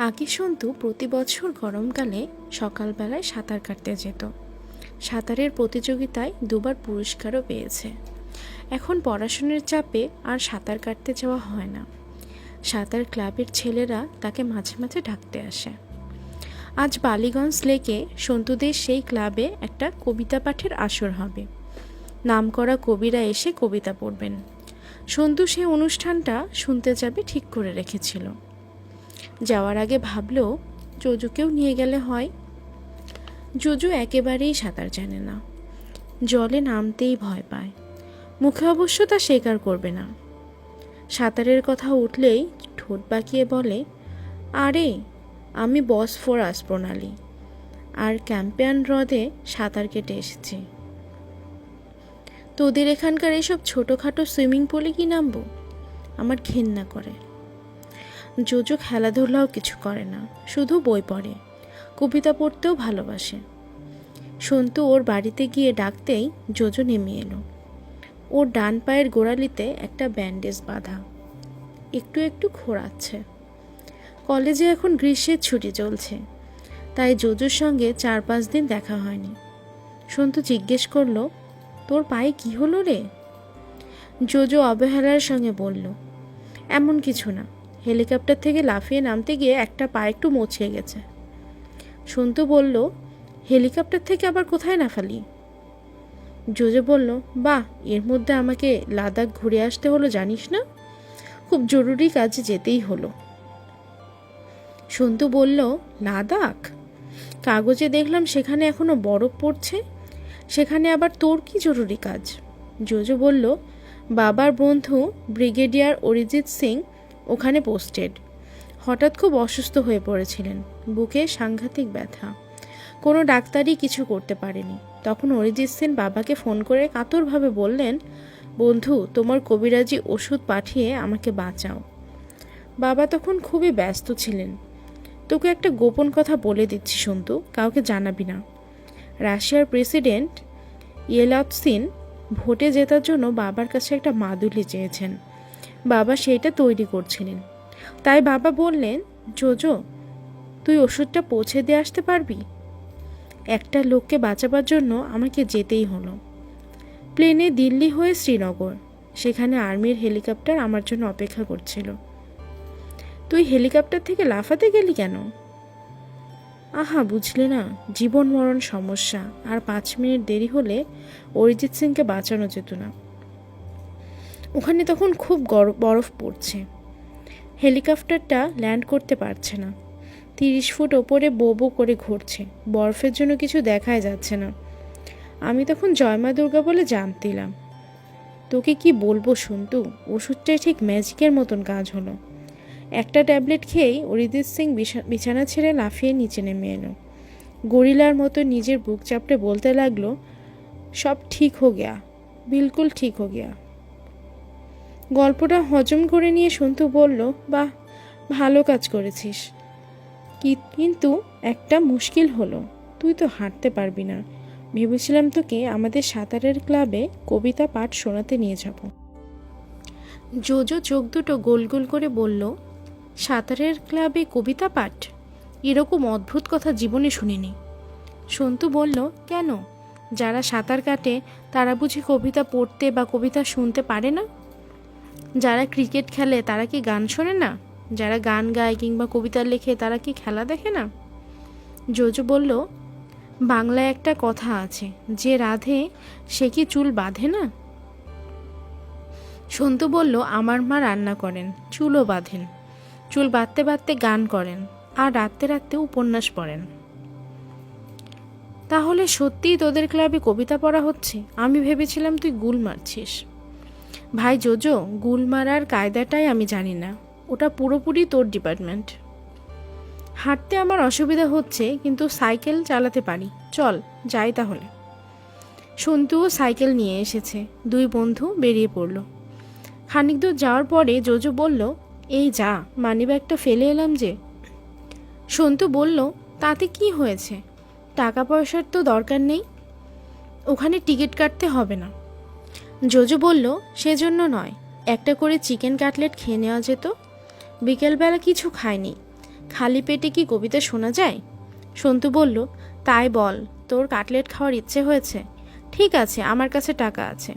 আগে সন্তু প্রতি বছর গরমকালে সকালবেলায় সাঁতার কাটতে যেত। সাঁতারের প্রতিযোগিতায় দুবার পুরস্কারও পেয়েছে। এখন পড়াশোনার চাপে আর সাঁতার কাটতে যাওয়া হয় না। সাঁতার ক্লাবের ছেলেরা তাকে মাঝে মাঝে ডাকতে আসে। আজ বালিগঞ্জ লেকে সন্তুদের সেই ক্লাবে একটা কবিতা পাঠের আসর হবে। নামকরা কবিরা এসে কবিতা পড়বেন। সন্তু সেই অনুষ্ঠানটা শুনতে যাবে ঠিক করে রেখেছিল। যাওয়ার আগে ভাবল জোজুকেও নিয়ে গেলে হয়। জোজু একেবারেই সাঁতার জানে না। জলে নামতেই ভয় পায়। মুখে অবশ্য তা স্বীকার করবে না। সাঁতারের কথা উঠলেই ঠোঁট বাঁকিয়ে বলে, আরে, আমি বস ফোরাস প্রণালী আর ক্যাম্পিয়ান হ্রদে সাঁতার কেটে এসেছি। তোদের এখানকার এসব ছোটোখাটো সুইমিং পুলে কি নামবো? আমার ঘেন্না করে। জোজো খেলাধুলাও কিছু করে না, শুধু বই পড়ে। কবিতা পড়তেও ভালোবাসে। সন্তু ওর বাড়িতে গিয়ে ডাকতেই জোজো নেমে এলো। ওর ডান পায়ের গোড়ালিতে একটা ব্যান্ডেজ বাঁধা। একটু একটু খোঁড়াচ্ছে কলেজে এখন গ্রীষ্মের ছুটি চলছে, তাই জোজোর সঙ্গে চার পাঁচ দিন দেখা হয়নি। সন্তু জিজ্ঞেস করল, তোর পায়ে কি হলো রে? জোজো অবহেলার সঙ্গে বলল, এমন কিছু না। হেলিকপ্টার থেকে লাফিয়ে নামতে গিয়ে একটা পা একটু মচকে গেছে। সন্তু বলল, হেলিকপ্টার থেকে আবার কোথায় লাফালি জোজো বলল, বাহ, এর মধ্যে আমাকে লাদাখ ঘুরে আসতে হলো জানিস না? খুব জরুরি কাজে যেতেই হলো। সন্তু বলল, লাদাখ? কাগজে দেখলাম সেখানে এখনও বরফ পড়ছে। সেখানে আবার তোর কি জরুরি কাজ? জোজো বলল, বাবার বন্ধু ব্রিগেডিয়ার অরিজিৎ সিং ওখানে পোস্টেড হঠাৎ খুব অসুস্থ হয়ে পড়েছিলেন। বুকে সাংঘাতিক ব্যথা। কোনো ডাক্তারই কিছু করতে পারেনি। তখন অরিজিৎ সেন বাবাকে ফোন করে কাতরভাবে বললেন, বন্ধু, তোমার কবিরাজি ওষুধ পাঠিয়ে আমাকে বাঁচাও। বাবা তখন খুবই ব্যস্ত ছিলেন। তোকে একটা গোপন কথা বলে দিচ্ছি, সন্তু, কাউকে জানাবি না। রাশিয়ার প্রেসিডেন্ট ইয়েলাতসিন ভোটে জেতার জন্য বাবার কাছে একটা মাদুলি চেয়েছেন। বাবা সেইটা তৈরি করছিলেন। তাই বাবা বললেন, জোজো, তুই ওষুধটা পৌঁছে দিয়ে আসতে পারবি? একটা লোককে বাঁচাবার জন্য আমাকে যেতেই হলো। প্লেনে দিল্লি হয়ে শ্রীনগর, সেখানে আর্মির হেলিকপ্টার আমার জন্য অপেক্ষা করছিল। তুই হেলিকপ্টার থেকে লাফাতে গেলি কেন? আহা, বুঝলে না, জীবন মরণ সমস্যা, আর পাঁচ মিনিট দেরি হলে অরিজিৎ সিংকে বাঁচানো যেত না। ওখানে তখন খুব বরফ পড়ছে। হেলিকপ্টারটা ল্যান্ড করতে পারছে না। তিরিশ ফুট ওপরে বো বো করে ঘুরছে। বরফের জন্য কিছু দেখাই যাচ্ছে না। আমি তখন জয়মা দুর্গা বলে জানতিলাম তোকে কি বলব শুনতু? ওষুধটাই ঠিক ম্যাজিকের মতন কাজ হলো। একটা ট্যাবলেট খেয়েই অরিজিৎ সিং বিছা- বিছানা ছেড়ে লাফিয়ে নিচে নেমে এলো। গরিলার মতো নিজের বুক চাপড়ে বলতে লাগল, সব ঠিক হো গিয়া। বিলকুল ঠিক হো গিয়া। গল্পটা হজম করে নিয়ে সন্তু বলল, বাহ, ভালো কাজ করেছিস। কিন্তু একটা মুশকিল হলো। তুই তো হাঁটতে পারবি না। ভেবেছিলাম তোকে আমাদের সাঁতারের ক্লাবে কবিতা পাঠ শোনাতে নিয়ে যাব। জোজো চোখ দুটো গোল গোল করে বলল, সাঁতারের ক্লাবে কবিতা পাঠ? এরকম অদ্ভুত কথা জীবনে শুনিনি। সন্তু বলল, কেন? যারা সাঁতার কাটে, তারা বুঝি কবিতা পড়তে বা কবিতা শুনতে পারে না? যারা ক্রিকেট খেলে, তারা কি গান শোনে না? যারা গান গায় কিংবা কবিতা লেখে, তারা কি খেলা দেখে না? জোজো বলল, বাংলায় একটা কথা আছে, যে রাধে, সে কি চুল বাঁধে না? সন্তু বলল, আমার মা রান্না করেন, চুলও বাঁধেন। চুল বাঁধতে বাঁধতে গান করেন, আর রাত্রে রাত্রে উপন্যাস পড়েন। তাহলে সত্যিই তোদের ক্লাবে কবিতা পড়া হচ্ছে? আমি ভেবেছিলাম তুই গুল মারছিস। ভাই জোজো গুল মারার কায়দাটাই আমি জানি না। ওটা পুরোপুরি তোর ডিপার্টমেন্ট। হাঁটতে আমার অসুবিধা হচ্ছে, কিন্তু সাইকেল চালাতে পারি। চল, যাই তাহলে। সন্তুও সাইকেল নিয়ে এসেছে। দুই বন্ধু বেরিয়ে পড়ল। খানিক দূর যাওয়ার পরে জোজো বলল, এই যা, মানিব্যাগটা ফেলে এলাম যে। সন্তু বলল, তাতে কি হয়েছে? টাকা পয়সার তো দরকার নেই। ওখানে টিকিট কাটতে হবে না। জোজো বলল, সেজন্য নয়। একটা করে চিকেন কাটলেট খেয়ে নেওয়া যেত। বিকেলবেলা কিছু খায়নি খালি পেটে কি কবিতা শোনা যায়? সন্তু বলল, তাই বল, তোর কাটলেট খাওয়ার ইচ্ছে হয়েছে? ঠিক আছে, আমার কাছে টাকা আছে।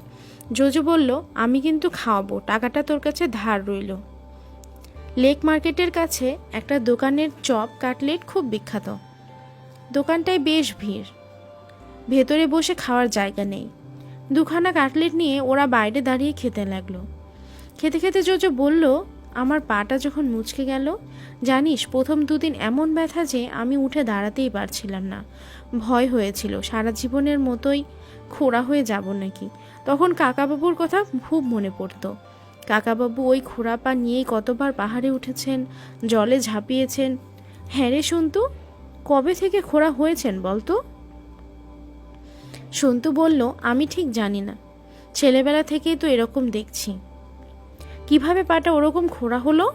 জোজো বলল, আমি কিন্তু খাওয়াবো, টাকাটা তোর কাছে ধার রইল। লেক মার্কেটের কাছে একটা দোকানের চপ কাটলেট খুব বিখ্যাত। দোকানটায় বেশ ভিড়। ভেতরে বসে খাওয়ার জায়গা নেই। দুখানা কাটলেট নিয়ে ওরা বাইরে দাঁড়িয়ে খেতে লাগল। খেতে খেতে জোজো বলল, আমার পাটা যখন মুচকে গেল, জানিস, প্রথম দুদিন এমন ব্যথা যে আমি উঠে দাঁড়াতেই পারছিলাম না। ভয় হয়েছিল, সারা জীবনের মতোই খোড়া হয়ে যাব নাকি? তখন কাকাবাবুর কথা খুব মনে পড়তো। কাকাবাবু ওই খোড়া পা নিয়েই কতবার পাহাড়ে উঠেছেন, জলে ঝাঁপিয়েছেন। হ্যাঁ রে সন্তু, কবে থেকে খোড়া হয়েছেন বলতো? সন্তু বলল, আমি ঠিক জানি না। ছেলেবেলা থেকেই তো এরকম দেখছি। কীভাবে পাটা ওরকম খোড়া হলো?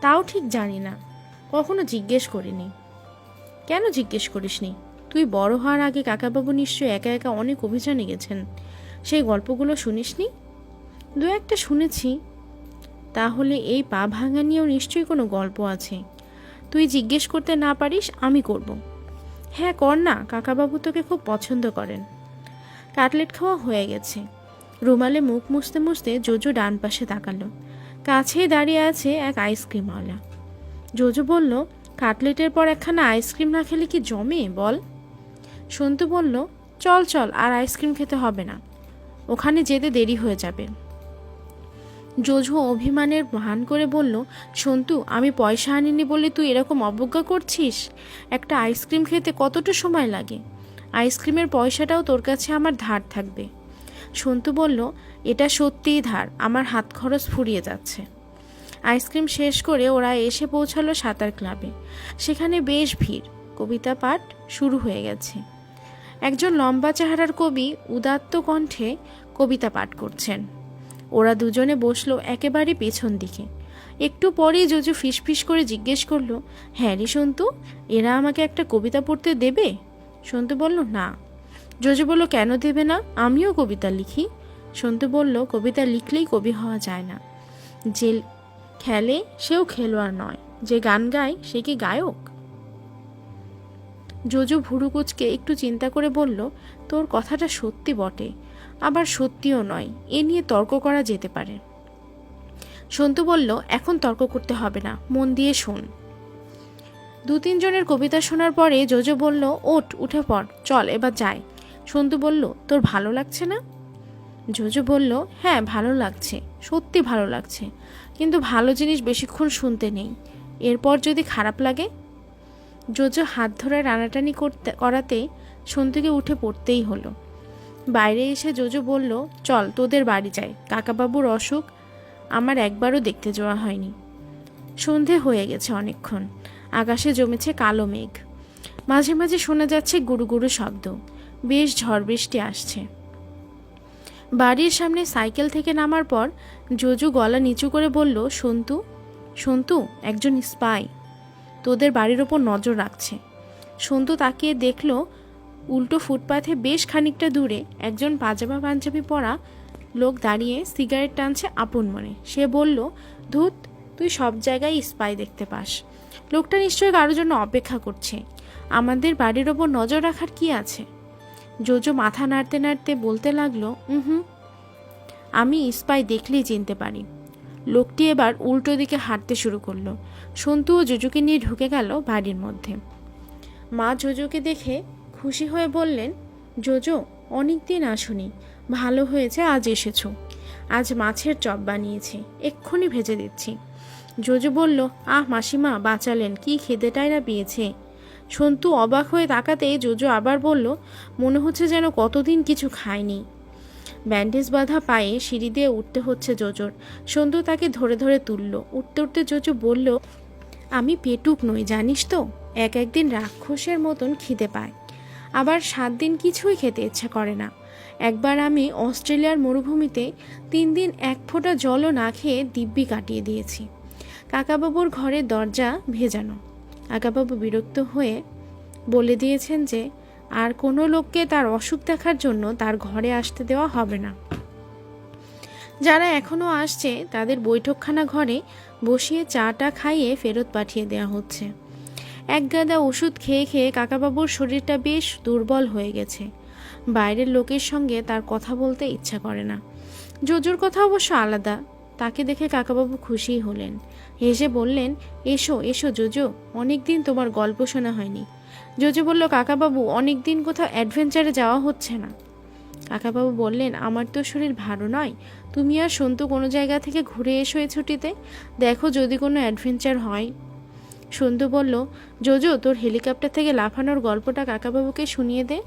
তাও ঠিক জানি না। কখনো জিজ্ঞেস করিনি। কেন জিজ্ঞেস করিসনি? তুই বড় হওয়ার আগে কাকাবাবু নিশ্চয়ই একা একা অনেক অভিযানে গেছেন। সেই গল্পগুলো শুনিসনি? দু একটা শুনেছি। তাহলে এই পা ভাঙা নিয়েও নিশ্চয়ই কোনো গল্প আছে। তুই জিজ্ঞেস করতে না পারিস, আমি করব। হ্যাঁ কর না, কাকাবাবু তোকে খুব পছন্দ করেন। কাটলেট খাওয়া হয়ে গেছে। রুমালে মুখ মুছতে মুছতে জোজো ডান পাশে তাকালো। কাছেই দাঁড়িয়ে আছে এক আইসক্রিমওয়ালা। জোজো বলল, কাটলেটের পর একখানা আইসক্রিম না খেলে কি জমে, বল? সন্তু বলল, চল চল, আর আইসক্রিম খেতে হবে না। ওখানে যেতে দেরি হয়ে যাবে। জোজো অভিমানের ভান করে বলল, সন্তু, আমি পয়সা আনিনি বলে তুই এরকম অবজ্ঞা করছিস? একটা আইসক্রিম খেতে কতটা সময় লাগে? আইসক্রিমের পয়সাটাও তোর কাছে আমার ধার থাকবে। সন্তু বলল, এটা সত্যিই ধার, আমার হাত খরচ ফুরিয়ে যাচ্ছে। আইসক্রিম শেষ করে ওরা এসে পৌঁছালো সাঁতার ক্লাবে। সেখানে বেশ ভিড়, কবিতা পাঠ শুরু হয়ে গেছে। একজন লম্বা চেহারার কবি উদাত্ত কণ্ঠে কবিতা পাঠ করছেন। ওরা দুজনে বসল একেবারে পেছন দিকে। একটু পরেই জজু ফিসফিস করে জিজ্ঞেস করল হ্যাঁ রে সন্তু, এরা আমাকে একটা কবিতা পড়তে দেবে? সন্তু বলল, না। জজু বলল, কেন দেবে না? আমিও কবিতা লিখি। সন্তু বলল, কবিতা লিখলেই কবি হওয়া যায় না। যে খেলে সেও খেলোয়াড় নয়, যে গান গায় সে কি গায়ক? জজু ভুরুকুচকে একটু চিন্তা করে বলল, তোর কথাটা সত্যি বটে। আবার সত্যিও নয়, এ নিয়ে তর্ক করা যেতে পারে। সন্তু বলল, এখন তর্ক করতে হবে না, মন দিয়ে শোন। দু তিনজনের কবিতা শোনার পরে জোজো বলল, ওঠ, উঠে পড়, চল, এবার যাই। সন্তু বলল, তোর ভালো লাগছে না? জোজো বলল হ্যাঁ ভালো লাগছে, সত্যি ভালো লাগছে, কিন্তু ভালো জিনিস বেশিক্ষণ শুনতে নেই, এরপর যদি খারাপ লাগে? জোজো হাত ধরে টানাটানি করতে, করাতে সন্তুকে উঠে পড়তেই হলো। বাইরে এসে জোজো বলল, চল, তোদের বাড়ি যাই। কাকাবাবুর অসুখ, আমার একবারও দেখতে যাওয়া হয়নি। সন্ধে হয়ে গেছে অনেকক্ষণ। আকাশে জমেছে কালো মেঘ। মাঝে মাঝে শোনা যাচ্ছে গুরু গুরু শব্দ। বেশ ঝড় বৃষ্টি আসছে। বাড়ির সামনে সাইকেল থেকে নামার পর জোজু গলা নিচু করে বলল, সন্তু সন্তু, একজন স্পাই। তোদের বাড়ির ওপর নজর রাখছে। সন্তু তাকিয়ে দেখল উল্টো ফুটপাথে বেশ খানিকটা দূরে একজন পাজামা পাঞ্জাবি পরা লোক দাঁড়িয়ে সিগারেট টানছে আপন মনে। সে বলল, ধুত, তুই সব জায়গায় স্পাই দেখতে পাস। লোকটা নিশ্চয়ই কারোর জন্য অপেক্ষা করছে। আমাদের বাড়ির ওপর নজর রাখার কি আছে? জোজো মাথা নাড়তে নাড়তে বলতে লাগল হুম, আমি স্পাই দেখলেই চিনতে পারি। লোকটি এবার উল্টো দিকে হাঁটতে শুরু করল। সন্তু ও জোজোকে নিয়ে ঢুকে গেল বাড়ির মধ্যে। মা জোজোকে দেখে খুশি হয়ে বললেন, জোজো অনেক দিন আসুনি। ভালো হয়েছে, আজ এসেছ। আজ মাছের চপ বানিয়েছি, এক্ষুনি ভেজে দিচ্ছি। জোজো বলল, আহ মাসিমা, বাঁচালেন, কি খেদেটাই না পেয়েছে। সন্তু অবাক হয়ে তাকাতে জোজো আবার বলল, মনে হচ্ছে যেন কতদিন কিছু খায়নি ব্যান্ডেজ বাঁধা পায়ে সিঁড়ি দিয়ে উঠতে হচ্ছে জোজোর। সন্তু তাকে ধরে ধরে তুলল। উঠতে উঠতে জোজো বলল, আমি পেটুক নই, জানিস তো? এক একদিন রাক্ষসের মতন খিদে পায়। আবার সাত দিন কিছুই খেতে ইচ্ছে করে না। একবার আমি অস্ট্রেলিয়ার মরুভূমিতে তিন দিন এক ফোঁটা জলও না খেয়ে দিব্যি কাটিয়ে দিয়েছি। কাকাবাবুর ঘরের দরজা ভেজানো। কাকাবাবু বিরক্ত হয়ে বলে দিয়েছেন যে, আর কোনো লোককে তার অসুখ দেখার জন্য তার ঘরে আসতে দেওয়া হবে না। যারা এখনও আসছে, তাদের বৈঠকখানা ঘরে বসিয়ে চাটা খাইয়ে ফেরত পাঠিয়ে দেওয়া হচ্ছে। এক গাদা ওষুধ খেয়ে খেয়ে কাকাবাবুর শরীরটা বেশ দুর্বল হয়ে গেছে। বাইরের লোকের সঙ্গে তার কথা বলতে ইচ্ছা করে না। জোজোর কথা অবশ্য আলাদা। তাকে দেখে কাকাবাবু খুশি হলেন। হেসে বললেন, এসো এসো জোজো অনেক দিন তোমার গল্প শোনা হয়নি। জোজো বলল, কাকাবাবু অনেক দিন কোথাও অ্যাডভেঞ্চারে যাওয়া হচ্ছে না। কাকাবাবু বললেন, আমার তো শরীর ভালো নয়। তুমি আর সন্তু কোনো জায়গা থেকে ঘুরে এসো এ ছুটিতে। দেখো যদি কোনো অ্যাডভেঞ্চার হয়। সন্তু বলল, জোজো, তোর হেলিকপ্টার থেকে লাফানোর গল্পটা কাকাবাবুকে শুনিয়ে দে।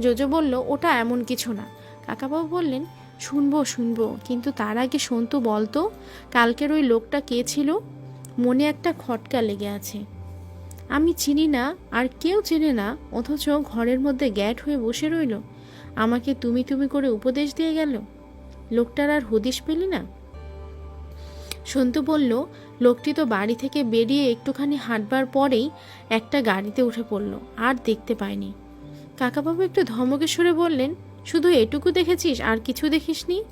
জোজো বলল, ওটা এমন কিছু না। কাকাবাবু বললেন, শুনব শুনব, কিন্তু তার আগে সন্তু বলতো কালকের ওই লোকটা কে ছিল? মনে একটা খটকা লেগে আছে। আমি চিনি না, আর কেউ চেনে না, অথচ ঘরের মধ্যে গ্যাট হয়ে বসে রইল। আমাকে তুমি তুমি করে উপদেশ দিয়ে গেল। লোকটার আর হদিশ পেলি না? সন্তু বলল লোকটি তো বাড়ি থেকে বেরিয়ে একটুখানি হাঁটবার পরেই একটা গাড়িতে উঠে পড়ল, আর দেখতে পায়নি। কাকাবাবু একটু ধমকে বললেন, শুধু এটুকু দেখেছিস, আর কিছু দেখিসনি?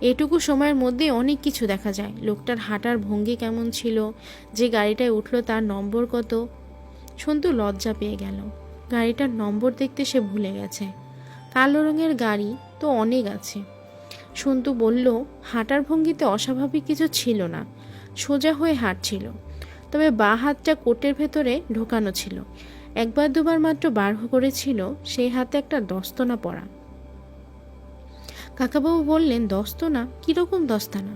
এটুকু সময়ের মধ্যে অনেক কিছু দেখা যায়। লোকটার হাঁটার ভঙ্গি কেমন ছিল, যে গাড়িটায় উঠল তার নম্বর কত? সন্তু লজ্জা পেয়ে গেল। গাড়িটার নম্বর দেখতে সে ভুলে গেছে। কালো রঙের গাড়ি তো অনেক আছে। সন্তু বলল, হাঁটার ভঙ্গিতে অস্বাভাবিক কিছু ছিল না। সোজা হয়ে হাঁটছিল। তবে বা হাতটা কোটের ভেতরে ঢোকানো ছিল। একবার দুবার মাত্র বার করেছিল, সেই হাতে একটা দস্তনা পড়া কাকাবাবু বললেন, দস্তনা? কীরকম দস্তানা?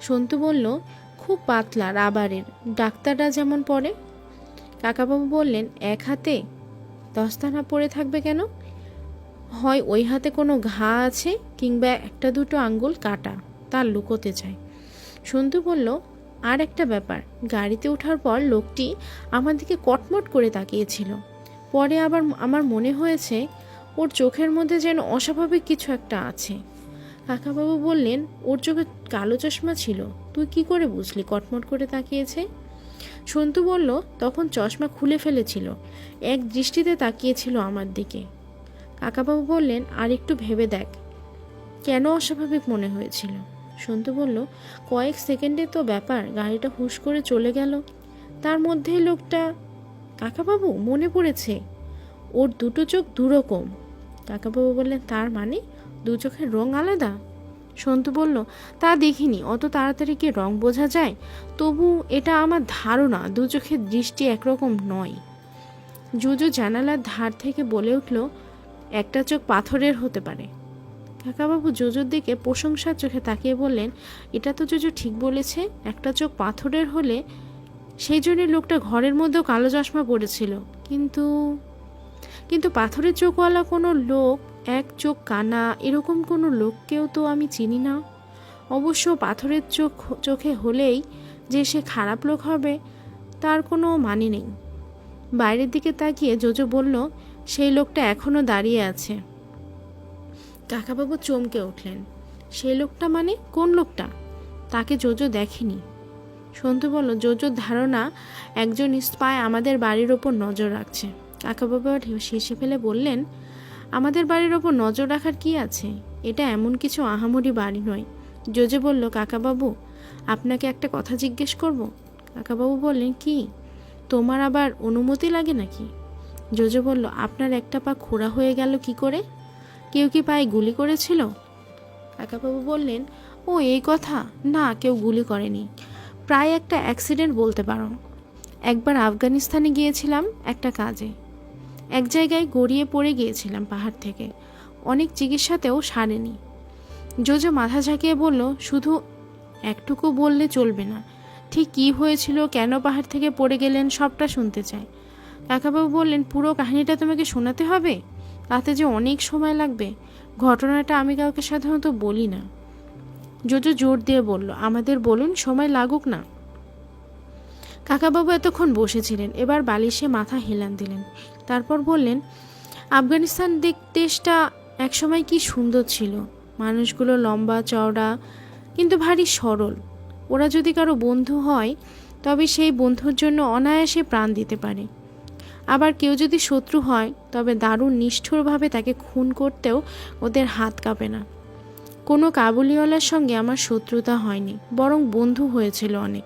সন্তু বলল, খুব পাতলা, রাবারের। ডাক্তাররা যেমন পড়ে কাকাবাবু বললেন, এক হাতে? দস্তানা পড়ে থাকবে কেন? হয়, ওই হাতে কোনো ঘা আছে কিংবা একটা দুটো আঙ্গুল কাটা, তার লুকোতে চায় সন্তু বলল আর একটা ব্যাপার, গাড়িতে ওঠার পর লোকটি আমার দিকে কটমট করে তাকিয়েছিল। পরে আবার আমার মনে হয়েছে, ওর চোখের মধ্যে যেন অস্বাভাবিক কিছু একটা আছে। কাকাবাবু বললেন, ওর চোখে কালো চশমা ছিল, তুই কি করে বুঝলি? কটমট করে তাকিয়েছে। সন্তু বলল, তখন চশমা খুলে ফেলেছিল, এক দৃষ্টিতে তাকিয়েছিল আমার দিকে। কাকাবাবু বললেন, আর একটু ভেবে দেখ, কেন অস্বাভাবিক মনে হয়েছিল? সন্তু বলল, কয়েক সেকেন্ডে তো ব্যাপার, গাড়িটা হুশ করে চলে গেল। তার মধ্যেই লোকটা, কাকাবাবু, মনে পড়েছে। ওর দুটো চোখ দুরকম। কাকাবাবু বললেন, তার মানে? দু চোখের রং আলাদা? সন্তু বলল, তা দেখিনি, অত তাড়াতাড়ি কি রং বোঝা যায়? তবু এটা আমার ধারণা, দু চোখের দৃষ্টি একরকম নয়। জুজু জানালার ধার থেকে বলে উঠল, একটা চোখ পাথরের হতে পারে। কাকাবাবু জোজোর দিকে প্রশংসার চোখে তাকিয়ে বললেন, এটা তো জোজো ঠিক বলেছে, একটা চোখ পাথরের হলে সেই জন্য লোকটা ঘরের মধ্যেও কালো চশমা পড়েছিল কিন্তু কিন্তু পাথরের চোখওয়ালা কোনো লোক, এক চোখ কানা, এরকম কোনো লোককেও তো আমি চিনি না। অবশ্য পাথরের চোখ, চোখে হলেই যে সে খারাপ লোক হবে, তার কোনো মানে নেই। বাইরের দিকে তাকিয়ে জোজো বলল, সেই লোকটা এখনও দাঁড়িয়ে আছে। কাকাবাবু চমকে উঠলেন। সেই লোকটা মানে? কোন লোকটা? তাকে জোজো দেখেনি। সন্তু বলল, জোজোর ধারণা একজন স্পাই আমাদের বাড়ির ওপর নজর রাখছে। কাকাবাবু শেষে ফেলে বললেন, আমাদের বাড়ির ওপর নজর রাখার কি আছে? এটা এমন কিছু আহামরি বাড়ি নয়। জোজো বলল, কাকাবাবু, আপনাকে একটা কথা জিজ্ঞেস করব? কাকাবাবু বললেন, কি? তোমার আবার অনুমতি লাগে নাকি? জোজো বলল, আপনার একটা পা খোড়া হয়ে গেল কি করে? কেউ কি পায়ে গুলি করেছিল? কাকাবাবু বললেন, ও, এই কথা? না, কেউ গুলি করেনি। প্রায় একটা অ্যাক্সিডেন্ট বলতে পারো। একবার আফগানিস্তানে গিয়েছিলাম একটা কাজে। এক জায়গায় গড়িয়ে পড়ে গিয়েছিলাম পাহাড় থেকে। অনেক চিকিৎসাতেও সারেনি। জোজো মাথা ঝাঁকিয়ে বলল, শুধু একটুকু বললে চলবে না। ঠিক কী হয়েছিল, কেন পাহাড় থেকে পড়ে গেলেন, সবটা শুনতে চাই। কাকাবাবু বললেন, পুরো কাহিনীটা তোমাকে শোনাতে হবে? তাতে যে অনেক সময় লাগবে, ঘটনাটা আমি কাউকে সাধারণত বলি না। জোজো জোর দিয়ে বলল, আমাদের বলুন, সময় লাগুক না। কাকাবাবু এতক্ষণ বসেছিলেন, এবার বালিশে মাথা হেলান দিলেন। তারপর বললেন, আফগানিস্তান দিক দেশটা একসময় কি সুন্দর ছিল। মানুষগুলো লম্বা, চওড়া, কিন্তু ভারী সরল। ওরা যদি কারও বন্ধু হয়, তবে সেই বন্ধুর জন্য অনায়াসে প্রাণ দিতে পারে। আবার কেউ যদি শত্রু হয়, তবে দারুণ নিষ্ঠুরভাবে তাকে খুন করতেও ওদের হাত কাঁপে না। কোনো কাবুলিওয়ালার সঙ্গে আমার শত্রুতা হয়নি, বরং বন্ধু হয়েছিল অনেক।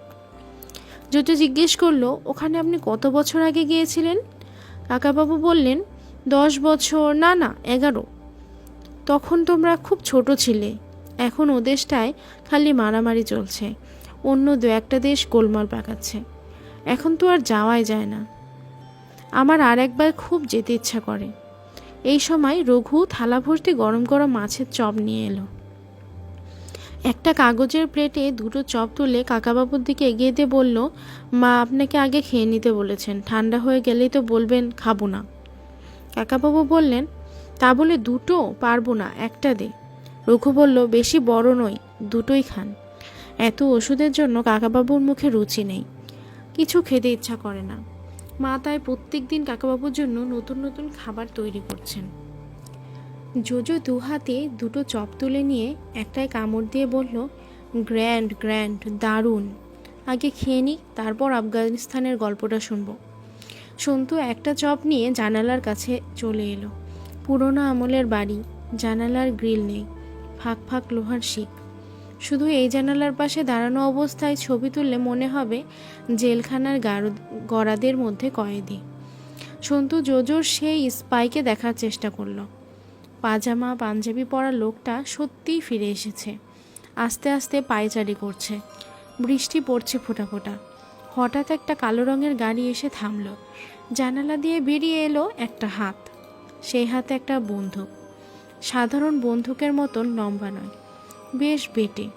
জোজো জিজ্ঞেস করল, ওখানে আপনি কত বছর আগে গিয়েছিলেন? কাকাবাবু বললেন, দশ বছর, না না, এগারো। তখন তোমরা খুব ছোট ছিলে, এখন ও দেশটায় খালি মারামারি চলছে, অন্য দু একটা দেশ গোলমাল পাকাচ্ছে। এখন তো আর যাওয়াই যায় না। আমার আর একবার খুব যেতে ইচ্ছা করে। এই সময় রঘু থালা ভর্তি গরম গরম মাছের চপ নিয়ে এলো। একটা কাগজের প্লেটে দুটো চপ তুলে কাকাবাবুর দিকে এগিয়ে দিয়ে বলল, মা, আপনাকে আগে খেয়ে নিতে বলেছেন। ঠান্ডা হয়ে গেলেই তো বলবেন, খাব না। কাকাবাবু বললেন, তা বলে দুটো? পারব না, একটা দে। রঘু বলল, বেশি বড় নই, দুটোই খান। এত ওষুধের জন্য কাকাবাবুর মুখে রুচি নেই। কিছু খেতে ইচ্ছা করে না। মা তাই প্রত্যেক দিন কাকাবাবুর জন্য নতুন নতুন খাবার তৈরি করছেন। জোজো দু হাতে দুটো চপ তুলে নিয়ে একটায় কামড় দিয়ে বলল, গ্র্যান্ড গ্র্যান্ড, দারুণ। আগে খেয়ে নিই তারপর আফগানিস্তানের গল্পটা শুনব। সন্তু একটা চপ নিয়ে জানালার কাছে চলে এলো। পুরোনো আমলের বাড়ি, জানালার গ্রিল নেই, ফাঁক ফাঁক লোহার শিক। শুধু এই জানালার পাশে দাঁড়ানো অবস্থায় ছবি তুললে মনে হবে জেলখানার গড়াদের মধ্যে কয়েদি। সন্তু জোজোর সেই স্পাইকে দেখার চেষ্টা করল। পাজামা, পাঞ্জাবি পরা লোকটা সত্যিই ফিরে এসেছে। আস্তে আস্তে পায়চারি করছে। বৃষ্টি পড়ছে ফোঁটা ফোঁটা। হঠাৎ একটা কালো রঙের গাড়ি এসে থামল। জানালা দিয়ে বেরিয়ে এলো একটা হাত। সেই হাতে একটা বন্দুক। সাধারণ বন্দুকের মতন লম্বা নয়। বেশ বেটে,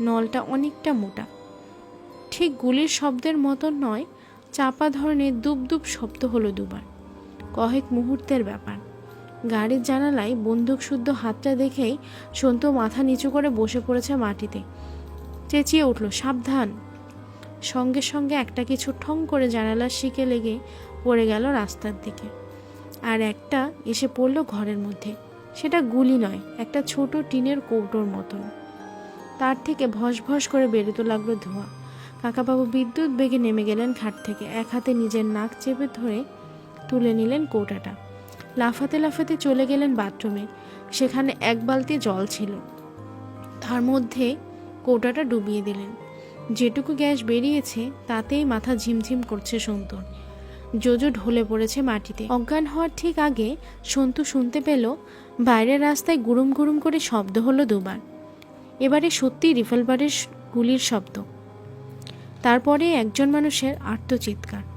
নলটা অনেকটা মোটা। ঠিক গুলির শব্দের মতন নয়, চাপা ধরনের দুব দুব শব্দ হলো দুবার। কয়েক মুহূর্তের ব্যাপার। গাড়ির জানালায় বন্দুক শুদ্ধ হাতটা দেখেই সন্তু মাথা নিচু করে বসে পড়েছে মাটিতে। চেঁচিয়ে উঠল, সাবধান। সঙ্গে সঙ্গে একটা কিছু ঠং করে জানালার শিকে লেগে পড়ে গেল রাস্তার দিকে। আর একটা এসে পড়ল ঘরের মধ্যে। সেটা গুলি নয়, একটা ছোট টিনের কৌটোর মতন। তার থেকে ভস ভস করে বেরোতে লাগল ধোঁয়া। কাকাবাবু বিদ্যুৎ বেগে নেমে গেলেন খাট থেকে। এক হাতে নিজের নাক চেপে ধরে তুলে নিলেন কৌটাটা। লাফাতে লাফাতে চলে গেলেন বাথরুমে। সেখানে এক বালতি জল ছিল। তার মধ্যে কৌটাটা ডুবিয়ে দিলেন। যেটুকু গ্যাস বেরিয়েছে, তাতেই মাথা ঝিমঝিম করছে সন্তুর। জোজো ঢলে পড়েছে মাটিতে। অজ্ঞান হওয়ার ঠিক আগে সন্তু শুনতে পেল, বাইরের রাস্তায় গুরুম গুরুম করে শব্দ হলো দুবার। এবারে সত্যি রিভলভারের গুলির শব্দ। তারপরে একজন মানুষের আর্তচিৎকার